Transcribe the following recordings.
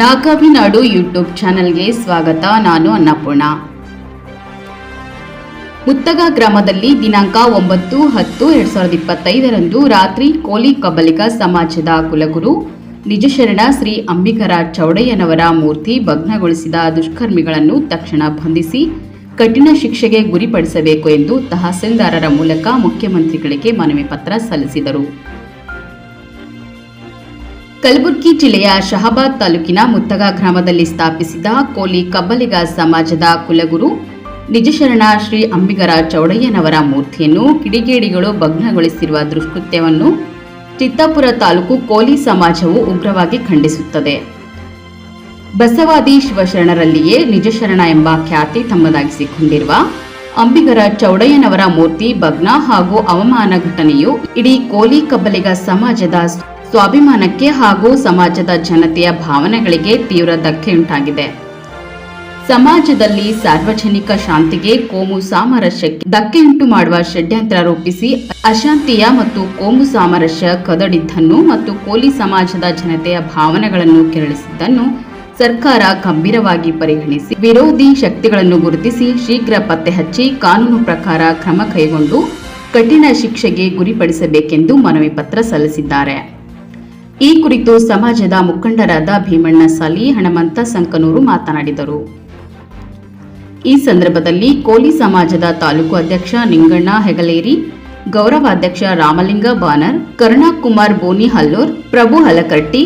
ನಾಗಾವಿನಾಡು YouTube ಚಾನೆಲ್ಗೆ ಸ್ವಾಗತ. ನಾನು ಅನ್ನಪೂರ್ಣ. ಮುತ್ತಗ ಗ್ರಾಮದಲ್ಲಿ ದಿನಾಂಕ ಒಂಬತ್ತು ಹತ್ತು ಎರಡ್ ಸಾವಿರದ ಇಪ್ಪತ್ತೈದರಂದು ರಾತ್ರಿ ಕೋಲಿ ಕಬಲಿಕಾ ಸಮಾಜದ ಕುಲಗುರು ನಿಜಶರಣ ಶ್ರೀ ಅಂಬಿಕರ ಚೌಡಯ್ಯನವರ ಮೂರ್ತಿ ಭಗ್ನಗೊಳಿಸಿದ ದುಷ್ಕರ್ಮಿಗಳನ್ನು ತಕ್ಷಣ ಬಂಧಿಸಿ ಕಠಿಣ ಶಿಕ್ಷೆಗೆ ಗುರಿಪಡಿಸಬೇಕು ಎಂದು ತಹಸೀಲ್ದಾರರ ಮೂಲಕ ಮುಖ್ಯಮಂತ್ರಿಗಳಿಗೆ ಮನವಿ ಪತ್ರ ಸಲ್ಲಿಸಿದರು. ಕಲಬುರಗಿ ಜಿಲ್ಲೆಯ ಶಹಾಬಾದ್ ತಾಲೂಕಿನ ಮುತ್ತಗ ಗ್ರಾಮದಲ್ಲಿ ಸ್ಥಾಪಿಸಿದ ಕೋಲಿ ಕಬ್ಬಲಿಗ ಸಮಾಜದ ಕುಲಗುರು ನಿಜಶರಣ ಶ್ರೀ ಅಂಬಿಗರ ಚೌಡಯ್ಯನವರ ಮೂರ್ತಿಯನ್ನು ಕಿಡಿಗೇಡಿಗಳು ಭಗ್ನಗೊಳಿಸಿರುವ ದುಷ್ಕೃತ್ಯವನ್ನು ಚಿತ್ತಾಪುರ ತಾಲೂಕು ಕೋಲಿ ಸಮಾಜವು ಉಗ್ರವಾಗಿ ಖಂಡಿಸುತ್ತದೆ. ಬಸವಾದಿ ಶಿವಶರಣರಲ್ಲಿಯೇ ನಿಜಶರಣ ಎಂಬ ಖ್ಯಾತಿ ತಮ್ಮದಾಗಿಸಿಕೊಂಡಿರುವ ಅಂಬಿಗರ ಚೌಡಯ್ಯನವರ ಮೂರ್ತಿ ಭಗ್ನ ಹಾಗೂ ಅವಮಾನ ಘಟನೆಯು ಇಡೀ ಕೋಲಿ ಕಬ್ಬಲಿಗ ಸಮಾಜದ ಸ್ವಾಭಿಮಾನಕ್ಕೆ ಹಾಗೂ ಸಮಾಜದ ಜನತೆಯ ಭಾವನೆಗಳಿಗೆ ತೀವ್ರ ಧಕ್ಕೆಯುಂಟಾಗಿದೆ ಸಮಾಜದಲ್ಲಿ ಸಾರ್ವಜನಿಕ ಶಾಂತಿಗೆ ಕೋಮು ಸಾಮರಸ್ಯಕ್ಕೆ ಧಕ್ಕೆಯುಂಟು ಮಾಡುವ ಷಡ್ಯಂತ್ರ ರೂಪಿಸಿ ಅಶಾಂತಿಯ ಮತ್ತು ಕೋಮು ಸಾಮರಸ್ಯ ಕದಡಿದ್ದನ್ನು ಮತ್ತು ಕೋಲಿ ಸಮಾಜದ ಜನತೆಯ ಭಾವನೆಗಳನ್ನು ಕೆರಳಿಸಿದ್ದನ್ನು ಸರ್ಕಾರ ಗಂಭೀರವಾಗಿ ಪರಿಗಣಿಸಿ ವಿರೋಧಿ ಶಕ್ತಿಗಳನ್ನು ಗುರುತಿಸಿ ಶೀಘ್ರ ಪತ್ತೆ ಹಚ್ಚಿ ಕಾನೂನು ಪ್ರಕಾರ ಕ್ರಮ ಕೈಗೊಂಡು ಕಠಿಣ ಶಿಕ್ಷೆಗೆ ಗುರಿಪಡಿಸಬೇಕೆಂದು ಮನವಿ ಪತ್ರ ಸಲ್ಲಿಸಿದ್ದಾರೆ. ಈ ಕುರಿತು ಸಮಾಜದ ಮುಖಂಡರಾದ ಭೀಮಣ್ಣ ಸಾಲಿ, ಹಣಮಂತ ಸಂಕನೂರು ಮಾತನಾಡಿದರು. ಈ ಸಂದರ್ಭದಲ್ಲಿ ಕೋಲಿ ಸಮಾಜದ ತಾಲೂಕು ಅಧ್ಯಕ್ಷ ನಿಂಗಣ್ಣ ಹೆಗಲೇರಿ ಗೌರವಾಧ್ಯಕ್ಷ ರಾಮಲಿಂಗ ಬಾನರ್, ಕರುಣಾಕುಮಾರ್ ಬೋನಿ ಹಲ್ಲೂರ್, ಪ್ರಭು ಹಲಕಟ್ಟಿ,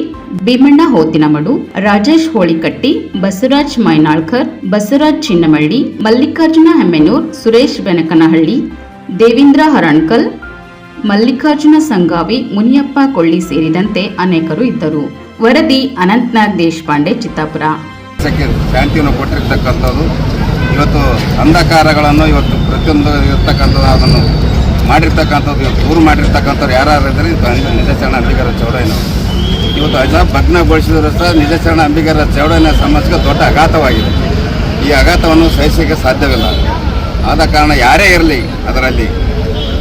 ಭೀಮಣ್ಣ ಹೋತಿನಮಡು, ರಾಜೇಶ್ ಹೋಳಿಕಟ್ಟಿ, ಬಸವರಾಜ್ ಮೈನಾಳ್ಕರ್, ಬಸವರಾಜ್ ಚಿನ್ನಮಳ್ಳಿ, ಮಲ್ಲಿಕಾರ್ಜುನ ಹೆಮ್ಮೆನೂರ್, ಸುರೇಶ್ ಬೆನಕನಹಳ್ಳಿ, ದೇವೀಂದ್ರ ಹರಣಕಲ್ ಮಲ್ಲಿಕಾರ್ಜುನ ಸಂಗಾವಿ ಮುನಿಯಪ್ಪ ಕೊಳ್ಳಿ ಸೇರಿದಂತೆ ಅನೇಕರು ಇದ್ದರು. ವರದಿ ಅನಂತನಾಗ್ ದೇಶಪಾಂಡೆ, ಚಿತ್ತಾಪುರ. ಶಾಂತಿಯನ್ನು ಕೊಟ್ಟಿರ್ತಕ್ಕಂಥದ್ದು, ಇವತ್ತು ಅಂಧಕಾರಗಳನ್ನು ಇವತ್ತು ಪ್ರತಿಯೊಂದು ಇರ್ತಕ್ಕಂಥದ್ದು ಅದನ್ನು ಮಾಡಿರ್ತಕ್ಕಂಥದ್ದು, ಇವತ್ತು ದೂರು ಮಾಡಿರ್ತಕ್ಕಂಥವ್ರು ಯಾರು ಇದ್ದರೆ ನಿಜಶರಣ ಅಂಬಿಗರ ಚೌಡಯ್ಯನವರು ಇವತ್ತು ಅಜ ಭಗ್ನಗೊಳಿಸಿದ್ರೂ ಸಹ ನಿಜಚರಣ ಅಂಬಿಗರ ಚೌಡಯ್ಯನ ಸಮಾಜಕ್ಕೆ ದೊಡ್ಡ ಆಘಾತವಾಗಿದೆ ಈ ಆಘಾತವನ್ನು ಸಹಿಸಲಿಕ್ಕೆ ಸಾಧ್ಯವಿಲ್ಲ. ಆದ ಕಾರಣ ಯಾರೇ ಇರಲಿ ಅದರಲ್ಲಿ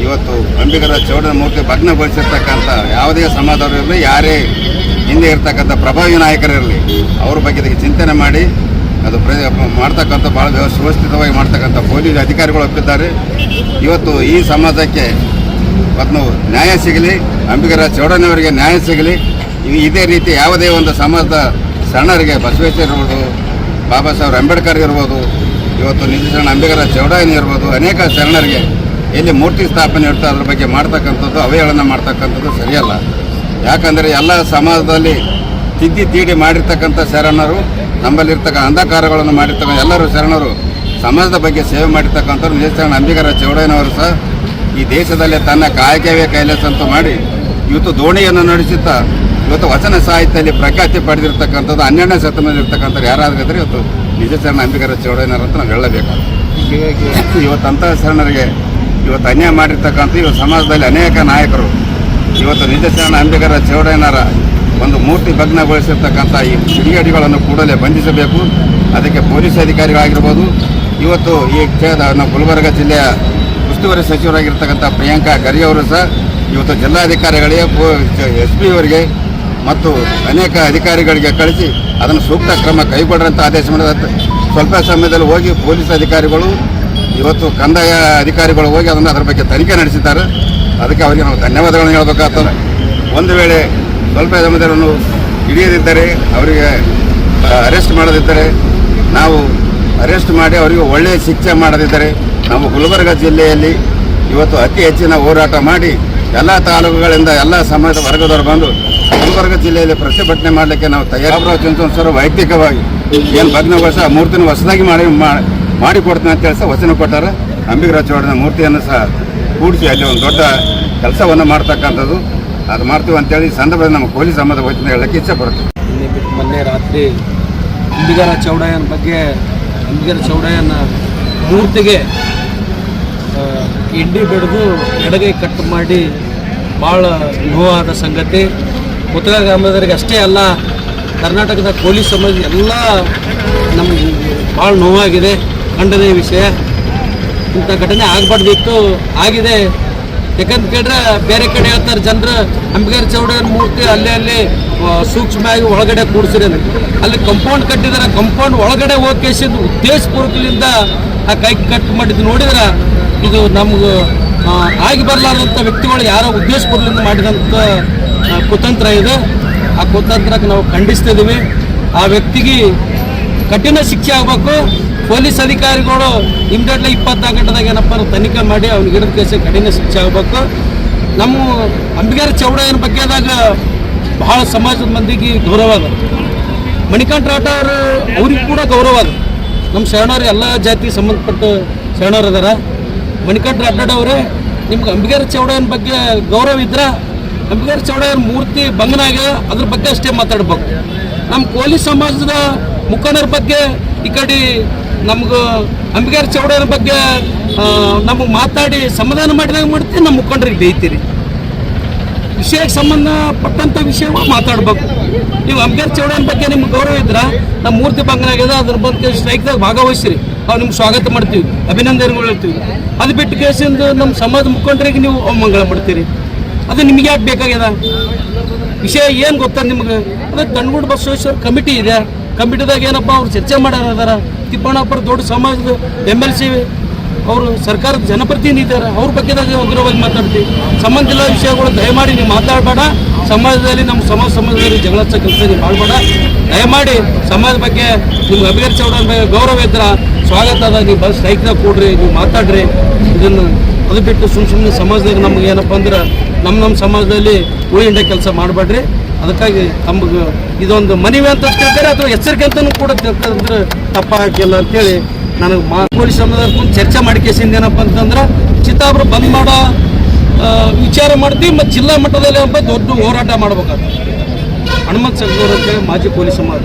ಇವತ್ತು ಅಂಬಿಗರ ಚೌಡನ ಮೂರ್ತಿ ಭಗ್ನಗೊಳಿಸಿರ್ತಕ್ಕಂಥ ಯಾವುದೇ ಸಮಾಜವರು ಇರಲಿ, ಯಾರೇ ಹಿಂದೆ ಇರ್ತಕ್ಕಂಥ ಪ್ರಭಾವಿ ನಾಯಕರಿರಲಿ ಅವ್ರ ಬಗ್ಗೆ ಚಿಂತನೆ ಮಾಡಿ, ಅದು ಪ್ರ ಮಾಡ್ತಕ್ಕಂಥ ಭಾಳ ಸುವ್ಯವಸ್ಥಿತವಾಗಿ ಮಾಡ್ತಕ್ಕಂಥ ಪೊಲೀಸ್ ಅಧಿಕಾರಿಗಳು ಒಪ್ಪಿದ್ದಾರೆ. ಇವತ್ತು ಈ ಸಮಾಜಕ್ಕೆ ಮತ್ತು ನ್ಯಾಯ ಸಿಗಲಿ, ಅಂಬಿಗರ ಚೌಡನವರಿಗೆ ನ್ಯಾಯ ಸಿಗಲಿ ಇದೇ ರೀತಿ ಯಾವುದೇ ಒಂದು ಸಮಾಜದ ಶರಣರಿಗೆ ಬಸವೇಶ್ವರ ಇರ್ಬೋದು, ಬಾಬಾ ಸಾಹೇಬ್ ಅಂಬೇಡ್ಕರ್ ಇರ್ಬೋದು, ಇವತ್ತು ನಿಜಶರಣ ಅಂಬಿಗರ ಚೌಡಾಯನ ಇರ್ಬೋದು, ಅನೇಕ ಶರಣರಿಗೆ ಎಲ್ಲಿ ಮೂರ್ತಿ ಸ್ಥಾಪನೆ ಇರ್ತೋ ಅದ್ರ ಬಗ್ಗೆ ಮಾಡ್ತಕ್ಕಂಥದ್ದು, ಅವಹೇಳನ ಮಾಡ್ತಕ್ಕಂಥದ್ದು ಸರಿಯಲ್ಲ. ಯಾಕಂದರೆ ಎಲ್ಲ ಸಮಾಜದಲ್ಲಿ ತಿದ್ದಿ ತೀಡಿ ಮಾಡಿರ್ತಕ್ಕಂಥ ಶರಣರು, ನಮ್ಮಲ್ಲಿರ್ತಕ್ಕ ಅಂಧಕಾರಗಳನ್ನು ಮಾಡಿರ್ತಕ್ಕಂಥ ಎಲ್ಲರೂ ಶರಣರು, ಸಮಾಜದ ಬಗ್ಗೆ ಸೇವೆ ಮಾಡಿರ್ತಕ್ಕಂಥವ್ರು ನಿಜಶರಣ ಅಂಬಿಗರ ಚೌಡಯ್ಯನವರು ಸಹ ಈ ದೇಶದಲ್ಲಿ ತನ್ನ ಕಾಯಕವೇ ಕೈಲಾಸ ಅಂತ ಮಾಡಿ ಇವತ್ತು ದೋಣಿಯನ್ನು ನಡೆಸುತ್ತಾ ಇವತ್ತು ವಚನ ಸಾಹಿತ್ಯದಲ್ಲಿ ಪ್ರಖ್ಯಾತಿ ಪಡೆದಿರ್ತಕ್ಕಂಥದ್ದು, ಹನ್ನೆರಡನೇ ಶತಮಾನದಲ್ಲಿ ಇರ್ತಕ್ಕಂಥವ್ರು ಯಾರಾದ್ರೂ ಇದ್ರೆ ಇವತ್ತು ನಿಜಶರಣ ಅಂಬಿಗರ ಚೌಡಯ್ಯನವರು ಅಂತ ನಾವು ಹೇಳಬೇಕು ಇವತ್ತಂತಹ ಶರಣರಿಗೆ ಇವತ್ತು ಅನ್ಯಾಯ ಮಾಡಿರ್ತಕ್ಕಂಥ ಇವತ್ತು ಸಮಾಜದಲ್ಲಿ ಅನೇಕ ನಾಯಕರು, ಇವತ್ತು ನಿಜಶರಣ ಅಂಬಿಕರ ಚೌಡಯ್ಯನರ ಒಂದು ಮೂರ್ತಿ ಭಗ್ನಗೊಳಿಸಿರ್ತಕ್ಕಂಥ ಈ ಕಿಡಿಗೇಡಿಗಳನ್ನು ಕೂಡಲೇ ಬಂಧಿಸಬೇಕು. ಅದಕ್ಕೆ ಪೊಲೀಸ್ ಅಧಿಕಾರಿಗಳಾಗಿರ್ಬೋದು ಇವತ್ತು ಈ ಕ್ಷೇತ್ರ ನಮ್ಮ ಗುಲ್ಬರ್ಗ ಜಿಲ್ಲೆಯ ಉಸ್ತುವಾರಿ ಸಚಿವರಾಗಿರ್ತಕ್ಕಂಥ ಪ್ರಿಯಾಂಕಾ ಖರ್ಗೆ ಸಹ ಇವತ್ತು ಜಿಲ್ಲಾಧಿಕಾರಿಗಳಿಗೆ ಎಸ್ ಪಿ ಅವರಿಗೆ ಮತ್ತು ಅನೇಕ ಅಧಿಕಾರಿಗಳಿಗೆ ಕಳಿಸಿ ಅದನ್ನು ಸೂಕ್ತ ಕ್ರಮ ಕೈಗೊಳ್ರಂತ ಆದೇಶ ಮಾಡಿದ ಸ್ವಲ್ಪ ಸಮಯದಲ್ಲಿ ಹೋಗಿ ಪೊಲೀಸ್ ಅಧಿಕಾರಿಗಳು ಇವತ್ತು ಕಂದಾಯ ಅಧಿಕಾರಿಗಳು ಹೋಗಿ ಅದನ್ನು ಅದರ ಬಗ್ಗೆ ತನಿಖೆ ನಡೆಸಿದ್ದಾರೆ. ಅದಕ್ಕೆ ಅವರಿಗೆ ನಾವು ಧನ್ಯವಾದಗಳನ್ನು ಹೇಳಬೇಕಾಗ್ತದೆ. ಒಂದು ವೇಳೆ ಸ್ವಲ್ಪ ಸಮಯದಲ್ಲಿ ಹಿಡಿಯದಿದ್ದರೆ, ಅವರಿಗೆ ಅರೆಸ್ಟ್ ಮಾಡದಿದ್ದರೆ, ನಾವು ಅರೆಸ್ಟ್ ಮಾಡಿ ಅವರಿಗೆ ಒಳ್ಳೆಯ ಶಿಕ್ಷೆ ಮಾಡದಿದ್ದರೆ, ನಮ್ಮ ಗುಲ್ಬರ್ಗ ಜಿಲ್ಲೆಯಲ್ಲಿ ಇವತ್ತು ಅತಿ ಹೆಚ್ಚಿನ ಹೋರಾಟ ಮಾಡಿ ಎಲ್ಲ ತಾಲೂಕುಗಳಿಂದ ಎಲ್ಲ ಸಮಾಜದ ವರ್ಗದವರು ಬಂದು ಗುಲ್ಬರ್ಗ ಜಿಲ್ಲೆಯಲ್ಲಿ ಪ್ರತಿಭಟನೆ ಮಾಡಲಿಕ್ಕೆ ನಾವು ತಯಾರು ಸರ್ ವೈಯಕ್ತಿಕವಾಗಿ. ಏನು ಬದ್ನವಶ ಮೂರು ಮೂರ್ತಿನ ಹೊಸದಾಗಿ ಮಾಡಿ ಮಾಡಿಕೊಡ್ತೀನಿ ಅಂತ ಹೇಳಿ ವಚನ ಕೊಟ್ಟಾರೆ. ಅಂಬಿಗರಾಜ ಚೌಡನ ಮೂರ್ತಿಯನ್ನು ಸಹ ಕೂಡಿಸಿ ಅಲ್ಲಿ ಒಂದು ದೊಡ್ಡ ಕೆಲಸವನ್ನು ಮಾಡ್ತಕ್ಕಂಥದ್ದು. ಅದು ಮಾಡ್ತೀವಿ ಅಂತೇಳಿ ಈ ಸಂದರ್ಭದಲ್ಲಿ ನಮ್ಮ ಪೊಲೀಸ್ ಸಂಬಂಧ ವಚನ ಹೇಳಕ್ಕೆ ಇಚ್ಛೆ ಪಡ್ತೀವಿ ನಿನ್ನೆ ಬಿಟ್ಟು ಮೊನ್ನೆ ರಾತ್ರಿ ಅಂಬಿಗರಾಜ ಚೌಡಯ್ಯನ ಬಗ್ಗೆ, ಅಂಬಿಗರ ಚೌಡಯ್ಯನ ಮೂರ್ತಿಗೆ ಇಂಡಿ ಬೆಳೆದು ಎಡಗೈ ಕಟ್ ಮಾಡಿ ಭಾಳ ನೋವಾದ ಸಂಗತಿ. ಉತ್ತರ ಗ್ರಾಮದವರಿಗೆ ಅಷ್ಟೇ ಅಲ್ಲ, ಕರ್ನಾಟಕದ ಪೊಲೀಸ್ ಸಮಾಜ ಎಲ್ಲ ನಮ್ಗೆ ಭಾಳ ನೋವಾಗಿದೆ. ಖಂಡನೀಯ ವಿಷಯ. ಇಂಥ ಘಟನೆ ಆಗಬಾರ್ದಿತ್ತು, ಆಗಿದೆ. ಯಾಕಂತ ಕೇಳಿದ್ರೆ ಬೇರೆ ಕಡೆ ಹೇಳ್ತಾರೆ, ಜನರು ಅಂಬಿಗರ ಚೌಡನ ಮೂರ್ತಿ ಅಲ್ಲೇ ಅಲ್ಲಿ ಸೂಕ್ಷ್ಮವಾಗಿ ಒಳಗಡೆ ಕೂಡಿಸಿರಿ. ಅಲ್ಲಿ ಕಂಪೌಂಡ್ ಕಟ್ಟಿದಾರೆ ಕಂಪೌಂಡ್ ಒಳಗಡೆ ಹೋಗಿ ಕೇಸಿಂದ ಉದ್ದೇಶಪೂರ್ವಕದಿಂದ ಆ ಕೈ ಕಟ್ ಮಾಡಿದ್ದು ನೋಡಿದ್ರೆ ಇದು ನಮ್ಗೆ ಆಗಿ ಬರಲಾರ್ದಂಥ ವ್ಯಕ್ತಿಗಳು ಯಾರೋ ಉದ್ದೇಶಪೂರ್ವಕದಿಂದ ಮಾಡಿದಂಥ ಕುತಂತ್ರ ಇದೆ. ಆ ಕುತಂತ್ರಕ್ಕೆ ನಾವು ಖಂಡಿಸ್ತಿದ್ದೀವಿ ಆ ವ್ಯಕ್ತಿಗೆ ಕಠಿಣ ಶಿಕ್ಷೆ ಆಗಬೇಕು. ಪೊಲೀಸ್ ಅಧಿಕಾರಿಗಳು ಇಮ್ಡಿಯೇಟ್ಲಿ ಇಪ್ಪತ್ನಾಲ್ಕು ಗಂಟೆದಾಗ ಏನಪ್ಪ ತನಿಖೆ ಮಾಡಿ ಅವ್ನಿಗೆ ಹಿಡಿದ ಕೇಸಿಗೆ ಕಠಿಣ ಶಿಕ್ಷೆ ಆಗಬೇಕು. ನಮ್ಮ ಅಂಬಿಗಾರ ಚೌಡಯ್ಯನ ಬಗ್ಗೆದಾಗ ಬಹಳ ಸಮಾಜದ ಮಂದಿಗೆ ಗೌರವ ಅದ. ಮಣಿಕಾಂತ್ ರಾಟ ಅವರು, ಅವ್ರಿಗೆ ಕೂಡ ಗೌರವ ಅದ. ನಮ್ಮ ಶರಣರು ಎಲ್ಲ ಜಾತಿ ಸಂಬಂಧಪಟ್ಟ ಶರಣರು ಅದಾರ ಮಣಿಕಾಂತ್ ರಾಠೋಡ್ ಅವರೇ, ನಿಮ್ಗೆ ಅಂಬಿಗಾರ ಚೌಡಯ್ಯನ ಬಗ್ಗೆ ಗೌರವ ಇದ್ರೆ, ಅಂಬಿಗಾರ ಚೌಡಯ್ಯನ ಮೂರ್ತಿ ಬಂಗನಾಗ ಅದ್ರ ಬಗ್ಗೆ ಅಷ್ಟೇ ಮಾತಾಡ್ಬೇಕು. ನಮ್ಮ ಕೋಲಿ ಸಮಾಜದ ಮುಖಂಡರ ಬಗ್ಗೆ ಈ ಕಡೆ ನಮ್ಗೆ ಅಂಬಿಗಾರ ಚೌಡರ ಬಗ್ಗೆ ನಮಗೆ ಮಾತಾಡಿ ಸಮಾಧಾನ ಮಾಡಿದಾಗ ಮಾಡ್ತೀವಿ ನಮ್ಮ ಮುಖಂಡರಿಗೆ ಬೇಯ್ತೀರಿ. ವಿಷಯಕ್ಕೆ ಸಂಬಂಧಪಟ್ಟಂಥ ವಿಷಯಗಳು ಮಾತಾಡ್ಬೇಕು. ನೀವು ಅಂಬೇರ್ ಚೌಡರ ಬಗ್ಗೆ ನಿಮ್ಗೆ ಗೌರವ ಇದ್ರೆ ನಮ್ಮ ಮೂರ್ತಿ ಬಂಗನಾಗ್ಯದ, ಅದ್ರ ಬಗ್ಗೆ ಸ್ಟ್ರೈಕ್ದಾಗ ಭಾಗವಹಿಸ್ರಿ. ಅವ್ರು ನಿಮ್ಗೆ ಸ್ವಾಗತ ಮಾಡ್ತೀವಿ, ಅಭಿನಂದನೆಗಳು ಹೇಳ್ತೀವಿ. ಅದು ಬಿಟ್ಟು ಕೇಸಿಂದ ನಮ್ಮ ಸಮಾಜ ಮುಖಂಡರಿಗೆ ನೀವು ಅವಮಂಗಳ ಮಾಡ್ತೀರಿ ಅದು ನಿಮಗೆ ಯಾಕೆ ಬೇಕಾಗ್ಯದ? ವಿಷಯ ಏನು ಗೊತ್ತಾ ನಿಮ್ಗೆ? ಅದೇ ಗಂಡ್ಗುಡ್ ಬಸವೇಶ್ವರ ಕಮಿಟಿ ಇದೆ. ಕಮಿಟಿದಾಗ ಏನಪ್ಪ ಅವ್ರು ಚರ್ಚೆ ಮಾಡೋರು ತಿಪ್ಪಣ್ಣಪ್ಪರ ದೊಡ್ಡ ಸಮಾಜದ ಎಂ ಎಲ್ ಸಿ ಅವರು ಸರ್ಕಾರದ ಜನಪ್ರತಿನಿಧಿ ಅವ್ರ ಬಗ್ಗೆ ಉಗ್ರವಾಗಿ ಮಾತಾಡ್ತೀವಿ. ಸಂಬಂಧ ಇಲ್ಲ ವಿಷಯಗಳು ದಯಮಾಡಿ ನೀವು ಮಾತಾಡಬೇಡ. ಸಮಾಜದಲ್ಲಿ ನಮ್ಮ ಸಮಾಜ ಸಮಾಜದಲ್ಲಿ ಜಗಳ ಕೆಲಸ ನೀವು ಮಾಡಬೇಡ. ದಯಮಾಡಿ ಸಮಾಜ ಬಗ್ಗೆ ನಿಮ್ಗೆ ಅಭಿವೃದ್ಧಿ ಬಗ್ಗೆ ಗೌರವ ಇದ್ರ. ಸ್ವಾಗತ ಅದ. ನೀವು ಬಸ್ ಸ್ಟ್ರೈಕ್ನಾಗ ಕೊಡ್ರಿ, ನೀವು ಮಾತಾಡ್ರಿ. ಇದನ್ನು ಅದು ಬಿಟ್ಟು ಸುಮ್ಮ ಸುಮ್ಮನೆ ಸಮಾಜದಾಗ ನಮ್ಗೆ ಏನಪ್ಪ ಅಂದ್ರೆ ನಮ್ಮ ನಮ್ಮ ಸಮಾಜದಲ್ಲಿ ಉಳಿಂಡ ಕೆಲಸ ಮಾಡಬೇಡ್ರಿ. ಅದಕ್ಕಾಗಿ ತಮ್ಮ ಇದೊಂದು ಮನವಿ ಅಂತ ಕೇಳ್ತಾರೆ ಅಥವಾ ಎಚ್ಚರಿಕೆ ಅಂತಲೂ ಕೂಡ ತಿಳ್ಕೊಂಡ್ರೆ ತಪ್ಪಾಗಿಲ್ಲ ಅಂತೇಳಿ ನನಗೆ ಮಾ ಪೊಲೀಸ್ ಕುಂತು ಚರ್ಚೆ ಮಾಡಿ ಕೇಸಿಂದ ಏನಪ್ಪ ಅಂತಂದ್ರೆ, ಚಿತ್ತಾಪುರ ಬಂದ್ ಮಾಡೋ ವಿಚಾರ ಮಾಡ್ತೀವಿ ಮತ್ತು ಜಿಲ್ಲಾ ಮಟ್ಟದಲ್ಲಿ ಏನಪ್ಪ ದೊಡ್ಡ ಹೋರಾಟ ಮಾಡ್ಬೇಕಾಗ್ತದೆ. ಹನುಮಂತ ಸಂಘದವ್ರ ಅಂತೇಳಿ ಮಾಜಿ ಪೊಲೀಸ್ ಸಮಾಜ